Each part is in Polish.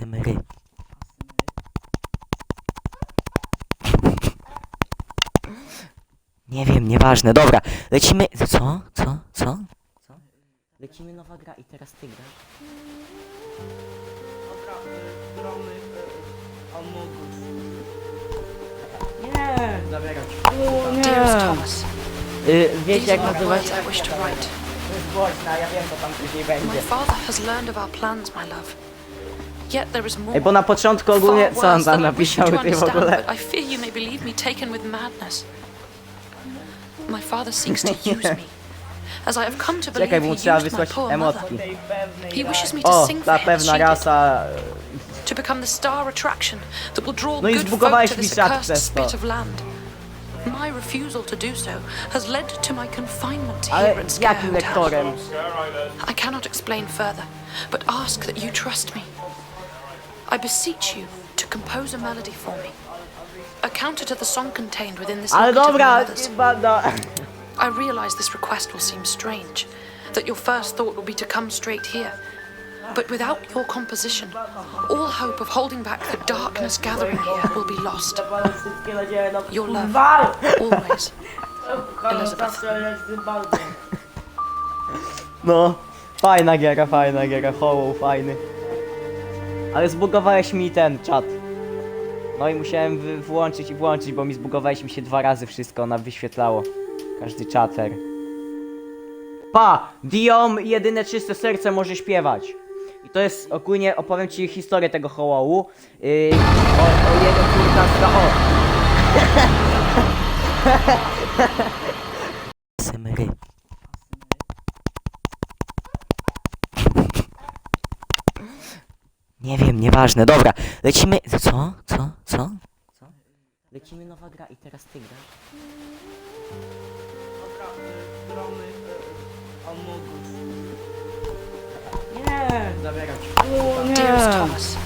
Asymery. Nie wiem, nieważne. Dobra, lecimy. Co? Co? Co? Co? Lecimy nowa gra i teraz ty grasz. Dobra, y, y, Amogus. Nie, zabierać. O nie. Dearest Thomas, Y, wiecie jak the nazywać? words I wish to write. To jest głośna, ja wiem co tam później My będzie. father has learned of our plans, my love. Ej, bo na początku ogólnie co on tam I napisał ty w ogóle? I fear you may believe me taken with madness. My father seeks to use me, as I have come to believe Czekaj, mu trzeba wysłać emotki. He wishes me to O, sing for ta him as pewna she did, rasa. to become the star attraction that will draw No i good folk zbugowałeś to mi this czat accursed to. spit of land. My refusal to do so has led to my confinement Ale here at Scare jakim Hotel. lektorem? I cannot explain further, but ask that you trust me. I beseech you to compose a melody for me. A counter to the song contained within this ah, of dobra, my I realize this request will seem strange, that your first thought will be to come straight here. But without your composition, all hope of holding back the darkness gathering here will be lost. Wszystkie nadzieje na Your love. Always. Elizabeth. zawsze z tym balkiem. No, fajna giera, fajna giera, Hollow, fajny. Ale zbugowałeś mi ten czat. No i musiałem włączyć i włączyć, bo mi zbugowałeś mi się dwa razy wszystko, ona wyświetlało. Każdy czater. Pa! Diom, jedyne czyste serce może śpiewać. I to jest ogólnie, opowiem ci historię tego Hollowu. Yy, o, o jego o. Nie wiem, nieważne. Dobra, lecimy. Co? Co? Co? Co? Lecimy nowa gra i teraz ty grasz. Dobra, y, gramy y, Amogus. Nie. O Dearest nie. Thomas,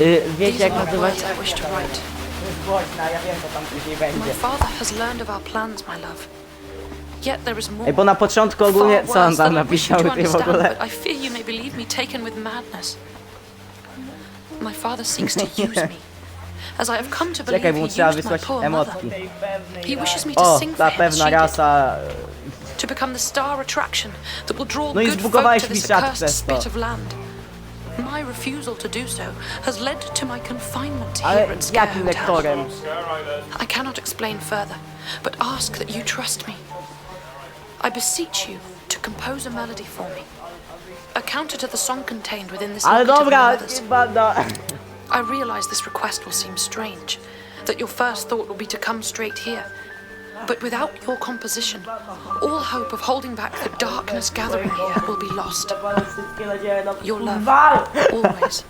Y, wiecie these jak are the nazywać? words I wish to write. To jest głośna, ja wiem co tam później My będzie. father has learned of our plans, my love. Yet there is more. Ej, bo na początku ogólnie co on tam napisał ty w ogóle? But I fear you may believe me taken with madness. My father seeks to use me, as I have come to believe Czekaj, bo he used my wysłać poor mother. emotki. He wishes me to O, sing for him as pewna she did, rasa. to become the star attraction that will draw No i good folk zbugowałeś to mi this accursed spit of land. My refusal to do so has led to my confinement Ale here at Scare jakim Hotel. lektorem? I cannot explain further, but ask that you trust me. I beseech you to compose a melody for me. A counter to the song contained within this of my dobra, I realize this request will seem strange, that your first thought will be to come straight here. But without your composition, all hope of holding back the darkness gathering here will be lost. Zakładam wszystkie nadzieje na Your love. Always.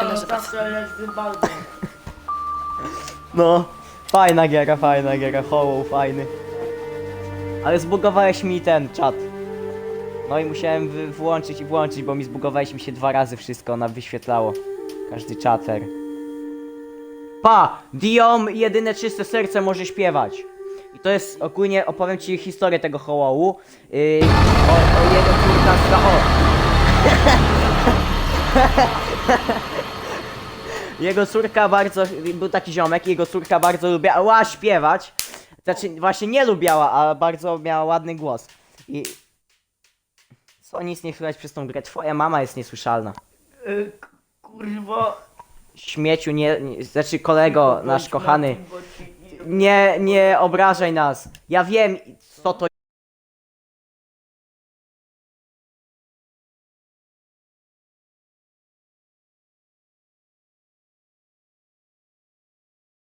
Elizabeth. zawsze z tym balkiem. No, fajna giera, fajna giera, Hollow, fajny. Ale zbugowałeś mi ten czat. No i musiałem wy- włączyć i włączyć, bo mi zbugowałeś mi się dwa razy wszystko, ona wyświetlało. Każdy czater. Pa! Diom, jedyne czyste serce może śpiewać. I to jest ogólnie, opowiem ci historię tego Hollowu. Yy, o, o jego córka z. Jego córka bardzo, był taki ziomek, jego córka bardzo lubiała śpiewać. Znaczy, właśnie nie lubiała, a bardzo miała ładny głos. I... Co nic nie słychać przez tą grę? Twoja mama jest niesłyszalna. Y, k- Kurwo. Śmieciu, nie, nie znaczy kolego, nasz kochany. Nie, nie obrażaj nas. Ja wiem, co to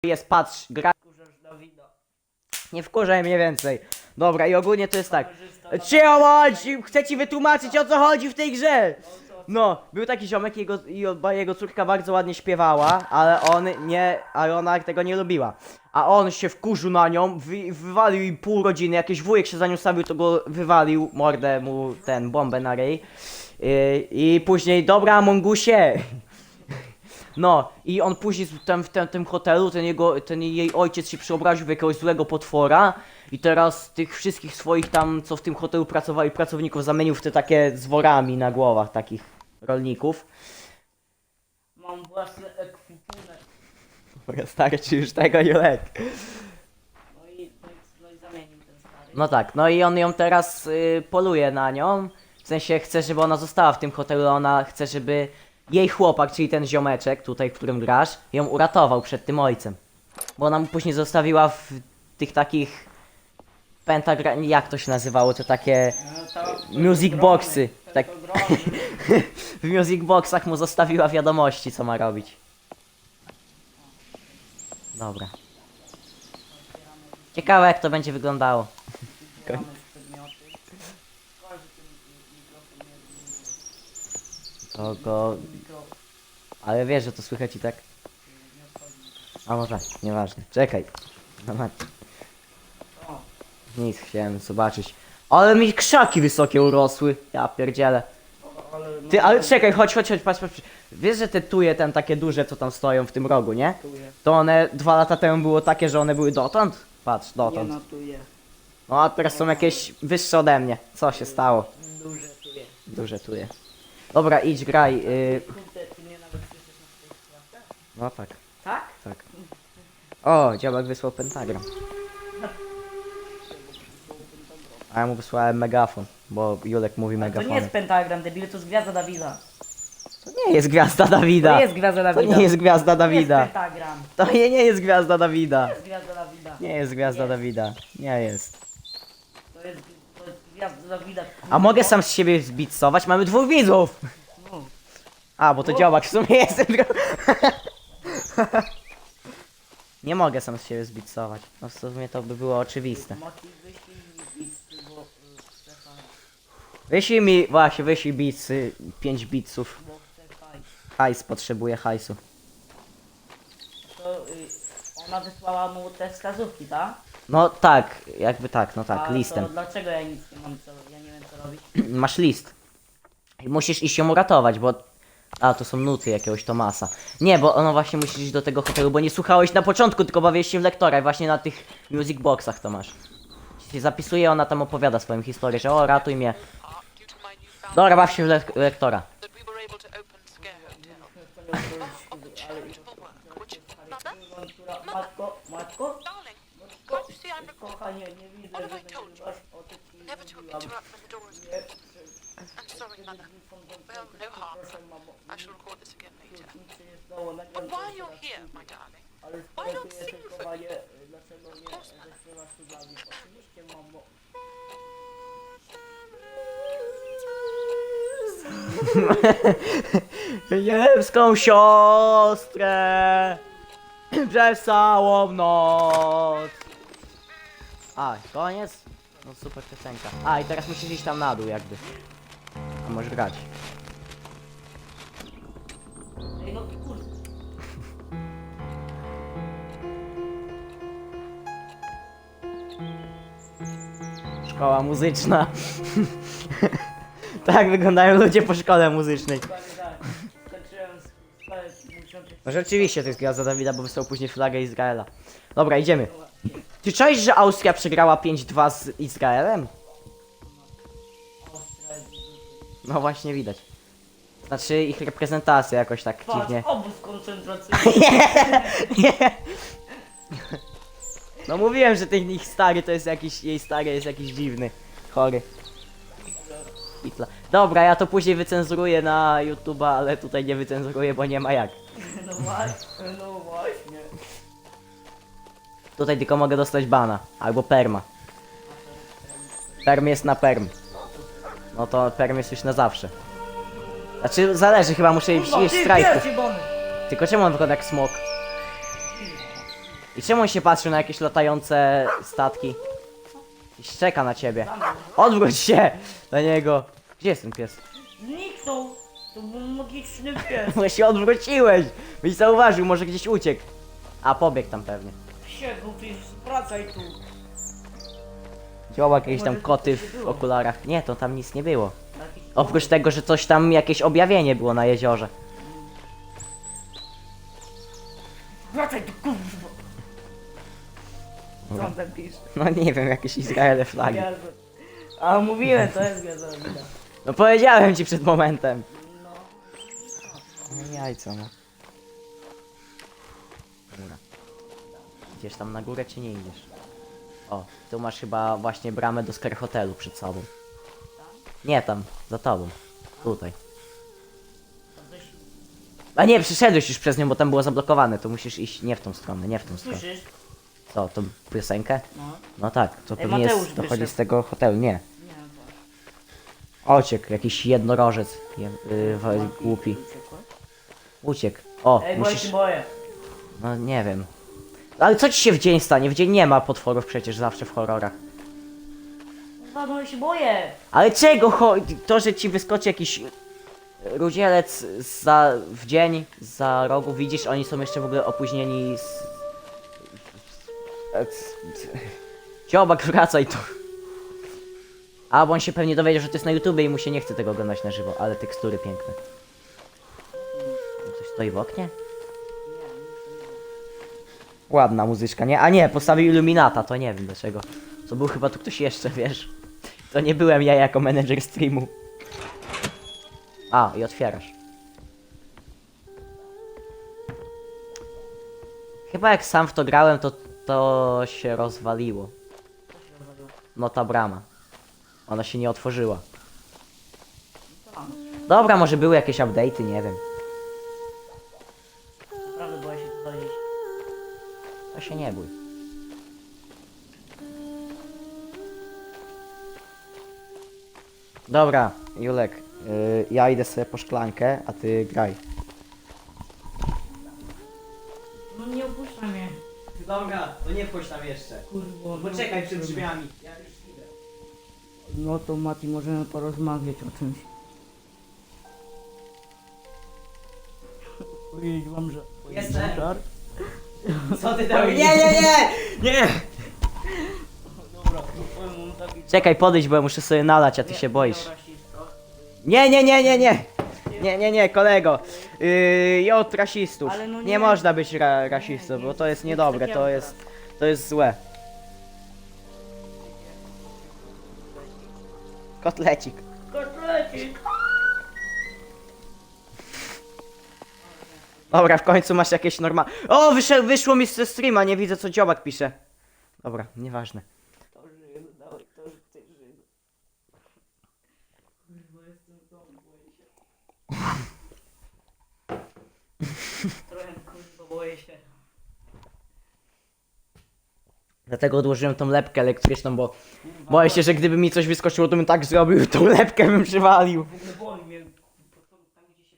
jest, patrz, gra... Nie wkurzaj mnie więcej. Dobra, i ogólnie to jest tak. Cicho bądź! Chcę ci wytłumaczyć o co chodzi w tej grze! No, był taki ziomek jego, i o- jego córka bardzo ładnie śpiewała, ale on nie, ale ona tego nie lubiła. A on się wkurzył na nią, wy, wywalił jej pół rodziny, jakiś wujek się za nią stawił, to go wywalił, mordę mu ten, bombę na rej. Yy, I później, dobra Mongusie! No, i on później z- tam w tym, tym hotelu, ten jego, ten jej ojciec się przeobraził w jakiegoś złego potwora i teraz tych wszystkich swoich tam, co w tym hotelu pracowali, pracowników zamienił w te takie z worami na głowach takich rolników. własny ekwipunek. Dobra, starczy już tego. No i, no i, no i zamienił ten stary. No tak, no i on ją teraz y, poluje na nią. W sensie chce, żeby ona została w tym hotelu, ona chce, żeby jej chłopak, czyli ten ziomeczek tutaj, w którym grasz, ją uratował przed tym ojcem. Bo ona mu później zostawiła w tych takich pentagra... jak to się nazywało, to takie No, to- music to boxy. Tak, w music boxach mu zostawiła wiadomości, co ma robić. Dobra. Ciekawe jak to będzie wyglądało. Zbieramy przedmioty. Szkoda, że ten mikrofon nie- To go... mikro- Ale wiesz, że to słychać i tak. A może, nieważne. Czekaj. No, no, nic, chciałem zobaczyć. Ale mi krzaki wysokie urosły. Ja pierdzielę. no, Ty, ale czekaj, chodź, chodź, chodź, patrz, patrz. Wiesz, że te tuje tam takie duże, co tam stoją w tym rogu, nie? notuję. To one dwa lata temu było takie, że one były dotąd? Patrz, Nie dotąd. notuję. No a teraz są jakieś wyższe ode mnie. Co się stało? Duże tuję. Duże tuje. Dobra, idź, graj. Kurde, ty mnie nawet słyszysz na swoich? No tak, Tak? tak. O, dziadek wysłał pentagram. A ja mu wysłałem megafon, bo Julek mówi To megafon. nie jest pentagram, debil, to jest gwiazda Dawida. To nie jest gwiazda Dawida. To jest gwiazda To Dawida. nie jest gwiazda To jest Dawida. pentagram. To nie, nie jest gwiazda Dawida. To jest gwiazda Dawida. Nie jest gwiazda Jest. Dawida. Nie jest. To jest, to jest gwiazda. A mogę sam z siebie zbitsować? Mamy dwóch widzów! No. A, bo to działak w sumie jestem. Nie mogę sam z siebie zbitsować. No w sumie to by było oczywiste. Mati, wyślij mi bitsy, bo y, Wyślij mi, właśnie, wyślij bitsy, 5 bitsów. bo hajs. Hajs, potrzebuję hajsu. To y, ona wysłała mu te wskazówki, tak? No tak, jakby tak, no A tak, To listem. dlaczego ja nic nie mam co, ja nie wiem co robić? Masz list. I musisz iść ją uratować, bo... A, to są nuty jakiegoś Tomasa. Nie, bo ono właśnie musisz iść do tego hotelu, bo nie słuchałeś na początku, tylko bawiłeś się w lektora i właśnie na tych music boxach to masz. Się zapisuje, ona tam opowiada swoją historię, że o, ratuj mnie. To Dobra, baw się w le lektora. that we were able to open Scare Hotel. Of the charitable work, which mother, Która, matko, matko, darling, can't you see I'm recording? kochanie, nie widzę, What że have I told you? nagrywasz o tym Never to when the door is Nie, closed. I'm sorry, mother. Well, no harm. I shall record this again later. But while you're here, my darling, why ty sing for me? nie course, siostrę przez całą noc. A, koniec? No super piosenka. A, i teraz musisz iść tam na dół jakby. A możesz grać. Ej, no kurde. Szkoła muzyczna. tak wyglądają ludzie po szkole muzycznej. Skończyłem szkołę muszę No rzeczywiście to jest gwiazda Dawida, bo wysłał później flagę Izraela. Dobra, idziemy. Czy czaisz, że Austria przegrała 5-2 z Izraelem? No właśnie widać. Znaczy ich reprezentacja jakoś tak Patrz, dziwnie. obóz koncentracyjny. No mówiłem, że ten ich stary to jest jakiś, jej stary jest jakiś dziwny, chory. Hitler. Dobra, ja to później wycenzuruję na YouTube'a, ale tutaj nie wycenzuruję, bo nie ma jak. No właśnie, no właśnie. Tutaj tylko mogę dostać bana, albo perma. Perm jest na perm. No to perm jest już na zawsze. Znaczy, zależy, chyba muszę iść, ty strajków. Tylko czemu on wygląda jak smok? I czemu on się patrzy na jakieś latające statki? I szczeka na ciebie. Odwróć się na niego. Gdzie jest ten pies? Zniknął. To był magiczny pies. Się odwróciłeś. Byś zauważył, może gdzieś uciekł. A pobiegł tam pewnie. Psiegu, ty wracaj tu. Działał jakieś tam Może koty coś w było. okularach. Nie, to tam nic nie było. Jakiś Oprócz tego, że coś tam, jakieś objawienie było na jeziorze. Wracaj tu, kurwa. Co on tam pisze? No nie wiem, jakieś Izraele flagi. A mówiłem, to jest gwiazda Dawida. No powiedziałem ci przed momentem. No. No jajco, no. Idziesz tam na górę, czy nie idziesz? O, tu masz chyba właśnie bramę do Scar Hotelu przed sobą. Nie tam, za tobą. Tutaj. A nie, przyszedłeś już przez nią, bo tam było zablokowane, to musisz iść nie w tą stronę, nie w tą stronę. Słyszysz? Co, tą piosenkę? No. No tak, to Ej, pewnie Mateusz jest, dochodzi wyszedł. z tego hotelu, nie. Nie, no Ociek, jakiś jednorożec, je, yy, wa- głupi. Uciekł. O, Ej, bo ja musisz... się boję. No nie wiem. Ale co ci się w dzień stanie? W dzień nie ma potworów przecież zawsze w horrorach. Kurwa, no się boję. Ale czego chodzi? To, że ci wyskoczy jakiś rudzielec za, w dzień za rogu, widzisz, oni są jeszcze w ogóle opóźnieni z... Ciobak, wracaj tu. A, bo on się pewnie dowiedział, że to jest na YouTubie i mu się nie chce tego oglądać na żywo, ale tekstury piękne. Coś stoi w oknie? Ładna muzyczka, nie? A nie, postawił Illuminata, to nie wiem dlaczego. To był chyba tu ktoś jeszcze, wiesz? To nie byłem ja jako menedżer streamu. A, i otwierasz. Chyba jak sam w to grałem, to to się rozwaliło. No ta brama. Ona się nie otworzyła. Dobra, może były jakieś update'y, nie wiem. Się nie bój. Dobra, Julek, y, ja idę sobie po szklankę, a ty graj. No nie opuszczaj mnie. Dobra, to nie wchodź tam jeszcze. Kurwa. no Poczekaj przed drzwiami. Ja już idę. No to Mati, możemy porozmawiać o czymś. Powiedzieć wam, że... Jestem. Żar? Co ty tam? Nie, nie, nie! Nie! Dobra, taki... Czekaj, podejdź, bo ja muszę sobie nalać, a ty Nie, się boisz. Nie, nie, nie, nie, nie! Nie, nie, nie, kolego. Yy, I od rasistów. Ale no nie. nie. można być ra rasistą, bo to jest niedobre, to jest, to jest złe. Kotlecik. Kotlecik! Dobra, w końcu masz jakieś normalne. O, wyszło, wyszło mi ze streama, nie widzę co dziobak pisze. Dobra, nieważne. To żyje, dawaj, to że ty. Kurwa, jestem w domu, boję się. Trochę kurwa boję się. Dlatego odłożyłem tą lepkę elektryczną, bo boję się, że gdyby mi coś wyskoczyło, to bym tak zrobił, tą lepkę bym przywalił. W ogóle mnie. po to- Tam gdzie się...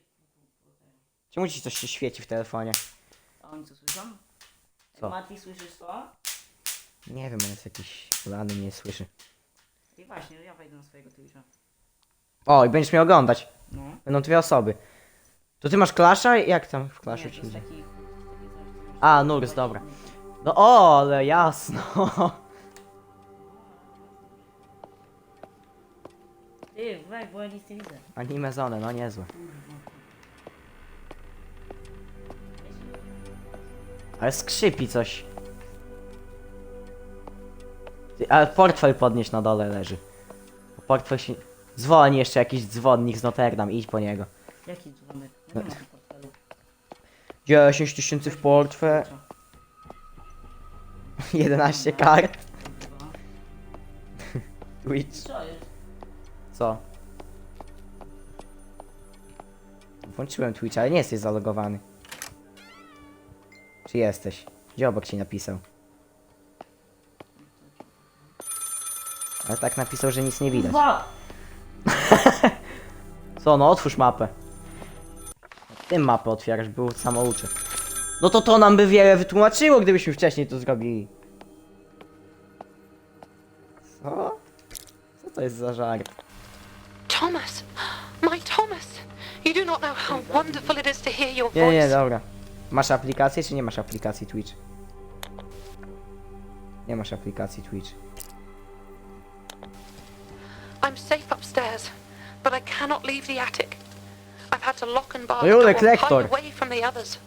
Czemu ci coś się świeci w telefonie? A oni co słyszą? Co? Mati, słyszysz to? Nie wiem, on jest jakiś lany, nie słyszy. I właśnie, ja wejdę na swojego Twitcha. O, i będziesz mnie oglądać. No. Będą dwie osoby. To ty masz klasza? Jak tam w klaszu Nie, ci to jest idzie? taki... A, Nurs, dobra. No o, ale jasno. Ty, weź, bo ja nic nie widzę. Anime zone, no niezłe. Ale skrzypi coś. Ty, ale portfel podnieś na dole leży. Portfel się... Dzwoni jeszcze jakiś dzwonnik z Notre Dame, idź po niego. Jaki dzwonek? Ja nie mam tu portfelu. 10 tysięcy w portfel, 11 kart. Twitch. Co jest? Co? Włączyłem Twitch, ale nie jesteś zalogowany. Czy jesteś? Gdzie obok ci napisał? Ale tak napisał, że nic nie widać. Dwa! Co, no otwórz mapę. Tym mapę otwierasz, był samouczek. No to to nam by wiele wytłumaczyło, gdybyśmy wcześniej to zrobili. Co? Co to jest za żart? Thomas! My Thomas! You do not know how wonderful it is to hear your Nie, nie, voice. dobra. Masz aplikację, czy nie masz aplikacji Twitch? Nie masz aplikacji Twitch. I'm safe upstairs, but I cannot leave the attic. I've had to lock and bar the door, hide away from the others.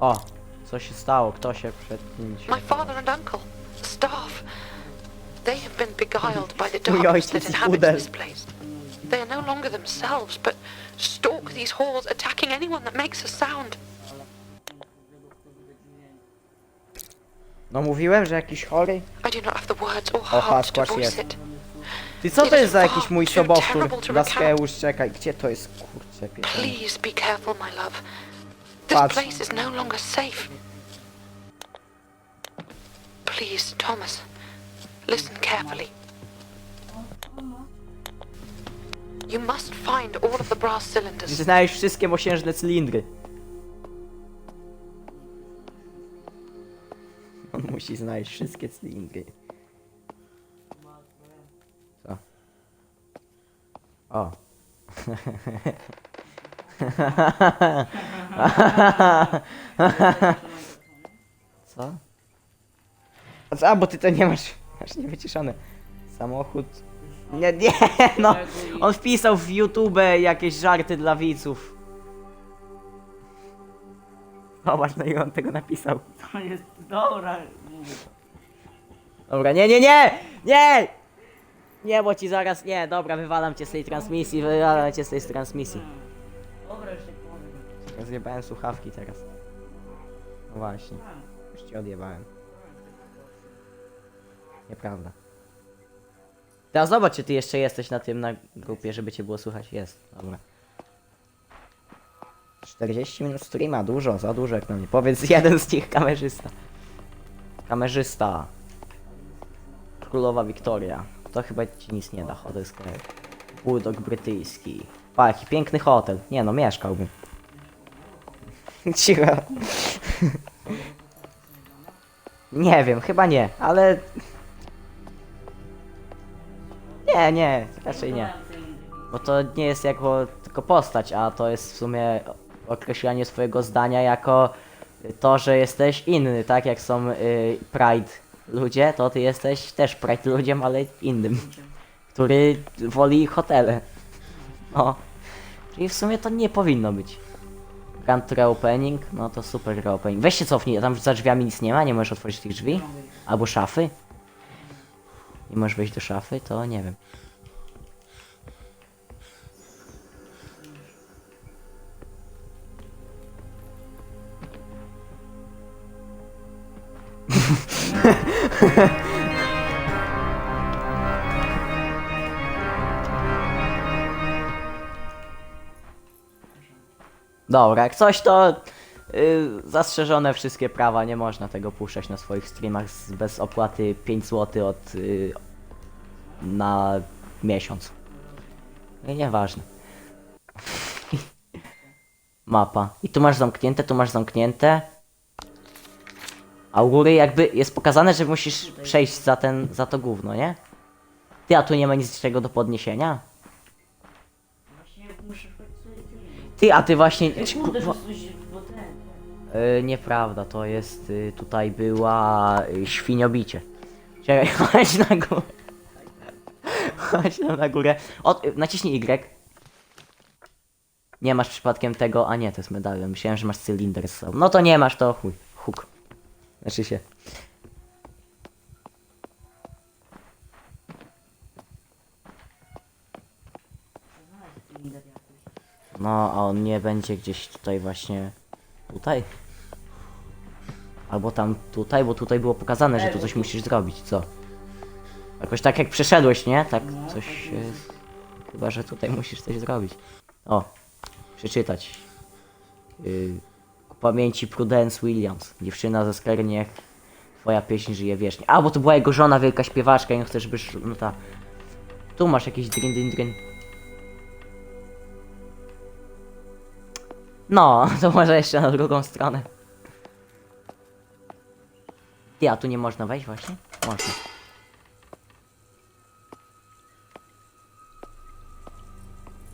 O, co się stało? Kto się przed nim się... My father and uncle, the staff, they have been beguiled by the darkness that inhabits this place. They are no longer themselves, but stalk these halls, attacking anyone that makes a sound. No mówiłem, że jakiś chory? I do not have the words or heart to Sasquatch voice jest. it. Ty co to jest za jakiś mój sobowtór? to Laskeusz, czekaj, gdzie to jest? Kurczę, pierdolę. Please be careful, my love. This Patrz. place is no longer safe. Please, Thomas, listen carefully. You must find all of the brass cylinders. Znaleźć wszystkie mosiężne cylindry. On musi znaleźć wszystkie cylindry. Co? O. Co? A co? Bo ty to nie masz, masz niewyciszone. Samochód. Nie, nie, no. On wpisał w YouTube jakieś żarty dla widzów. Zobacz, no i on tego napisał. To jest dobra. Dobra, nie, nie, nie! Nie! Nie, bo ci zaraz, nie, dobra, wywalam cię z tej transmisji, wywalam cię z tej transmisji. Dobra, nie powiem. Zjebałem słuchawki teraz. No właśnie, już ci odjebałem. Nieprawda. Teraz zobacz, czy ty jeszcze jesteś na tym, na grupie, żeby cię było słychać. Jest, dobra. 40 minut streama, dużo, za dużo jak na mnie. Powiedz jeden z nich, kamerzysta. Kamerzysta. Królowa Wiktoria. To chyba ci nic nie da, hotel sklep. Bulldog brytyjski. Pa, jaki piękny hotel. Nie no, mieszkałbym. Cicho. Nie wiem, chyba nie, ale... Nie, nie, raczej nie. Bo to nie jest jako tylko postać, a to jest w sumie określanie swojego zdania jako to, że jesteś inny, tak jak są y, Pride ludzie, to ty jesteś też Pride ludziem, ale innym, który woli hotele. O, czyli w sumie to nie powinno być. Grand reopening, no to super reopening. Weź się cofnij, tam za drzwiami nic nie ma, nie możesz otworzyć tych drzwi? Albo szafy? Nie możesz wejść do szafy? To nie wiem. Dobra, jak coś to y, zastrzeżone wszystkie prawa, nie można tego puszczać na swoich streamach z, bez opłaty 5 zł od y, na miesiąc. Nieważne. Mapa. I tu masz zamknięte, tu masz zamknięte. A u góry jakby jest pokazane, że musisz przejść za ten, za to gówno, nie? Ty, a tu nie ma nic czego do podniesienia? Właśnie muszę chodzić sobie Ty, a ty właśnie... Kurde, że coś, nieprawda, to jest, y, tutaj była y, świniobicie. Czekaj, chodź na górę. Chodź tam na górę. O, y, naciśnij Y. Nie masz przypadkiem tego, a nie, to jest medalion. Myślałem, że masz cylinder z sobą. No to nie masz, to chuj, huk. Znaczy się. No, a on nie będzie gdzieś tutaj właśnie... Tutaj? Albo tam tutaj, bo tutaj było pokazane, że tu coś musisz zrobić, co? Jakoś tak jak przeszedłeś, nie? Tak coś... e, Chyba, że tutaj musisz coś zrobić. O, przeczytać. Yy, ku pamięci Prudence Williams. Dziewczyna ze Skler niech twoja pieśń żyje wiecznie. A, bo to była jego żona, wielka śpiewaczka i on chce, żebyś... No ta... Tu masz jakiś drin, drin, drin. No, to może jeszcze na drugą stronę. Ty, a tu nie można wejść właśnie? Można.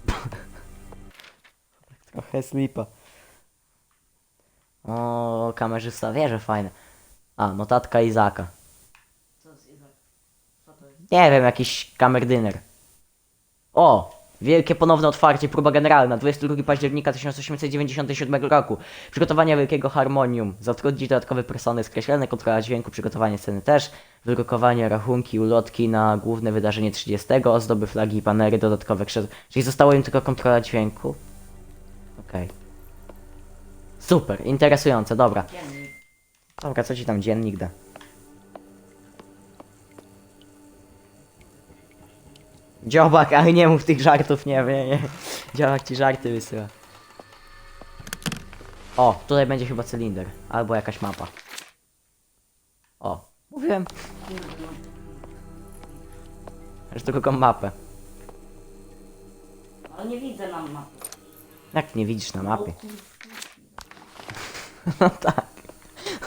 Trochę slipa. O, kamerzysta wie, że fajne. A, notatka Izaka. Co z Izak? Co to jest? Nie wiem, jakiś kamerdyner. O! Wielkie ponowne otwarcie, próba generalna, 22 października 1897 roku. Przygotowanie Wielkiego Harmonium. Zatrudnić dodatkowe persony skreślone, kontrola dźwięku, przygotowanie sceny też. Wydrukowanie, rachunki, ulotki na główne wydarzenie 30, ozdoby, flagi i banery, dodatkowe krzesła. Czyli zostało im tylko kontrola dźwięku. Okej. Super, interesujące, dobra. Dobra, co ci tam dziennik da? Dziobak, ale nie mów tych żartów, nie wiem, nie. Dziobak ci żarty wysyła. O, tutaj będzie chyba cylinder, albo jakaś mapa. O, mówiłem. Że tylko mapę. Ale nie widzę nam mapy. Jak nie widzisz na mapie? No tak.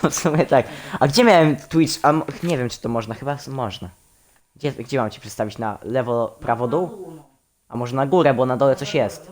No w sumie tak. A gdzie miałem Twitch? A nie wiem, czy to można. Chyba można. Gdzie, gdzie mam ci przedstawić? Na lewo, prawo, dół? A może na górę, bo na dole coś jest.